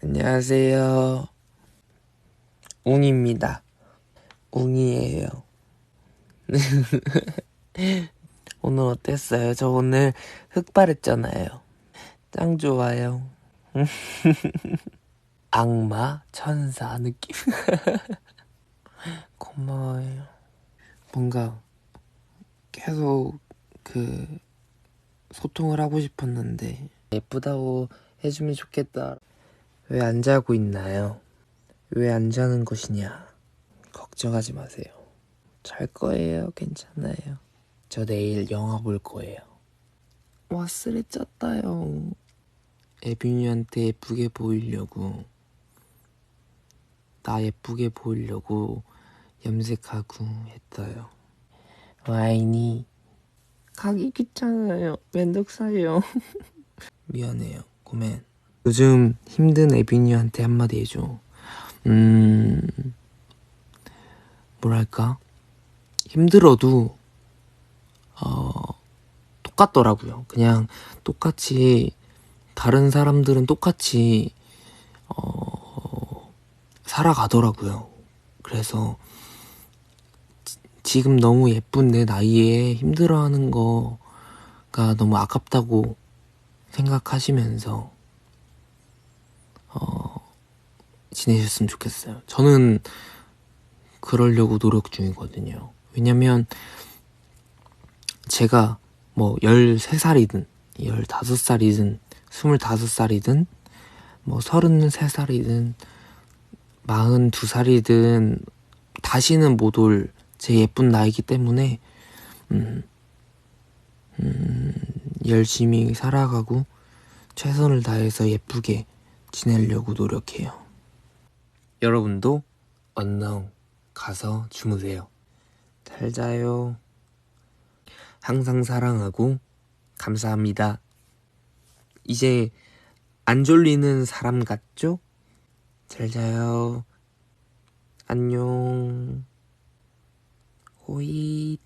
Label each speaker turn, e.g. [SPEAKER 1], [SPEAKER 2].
[SPEAKER 1] 안녕하세요. 웅입니다. 웅이에요. 오늘 어땠어요? 저 오늘 흑발했잖아요. 짱 좋아요. 악마, 천사 느낌. 고마워요. 뭔가 계속 그 소통을 하고 싶었는데 예쁘다고 해주면 좋겠다. 왜 안 자고 있나요? 왜 안 자는 것이냐? 걱정하지 마세요. 잘 거예요. 괜찮아요. 저 내일 영화 볼 거예요. 와, 쓰레 짰다요. 에빈이한테 예쁘게 보이려고 나 예쁘게 보이려고 염색하고 했어요. 와인이 가기 귀찮아요. 면독사요. 미안해요. 고멘. 요즘 힘든 에빈이한테 한마디 해줘. 음, 뭐랄까? 힘들어도, 어, 똑같더라고요. 그냥 똑같이, 다른 사람들은 똑같이, 어, 살아가더라고요. 그래서, 지- 지금 너무 예쁜 내 나이에 힘들어하는 거가 너무 아깝다고 생각하시면서, 어, 지내셨으면 좋겠어요. 저는 그러려고 노력 중이거든요. 왜냐면 제가 뭐 13살이든 15살이든 25살이든 뭐 33살이든 42살이든 다시는 못 올 제 예쁜 나이기 때문에 음, 음, 열심히 살아가고 최선을 다해서 예쁘게 지내려고 노력해요. 여러분도 언나웅 가서 주무세요. 잘 자요. 항상 사랑하고 감사합니다. 이제 안 졸리는 사람 같죠? 잘 자요. 안녕. 호잇.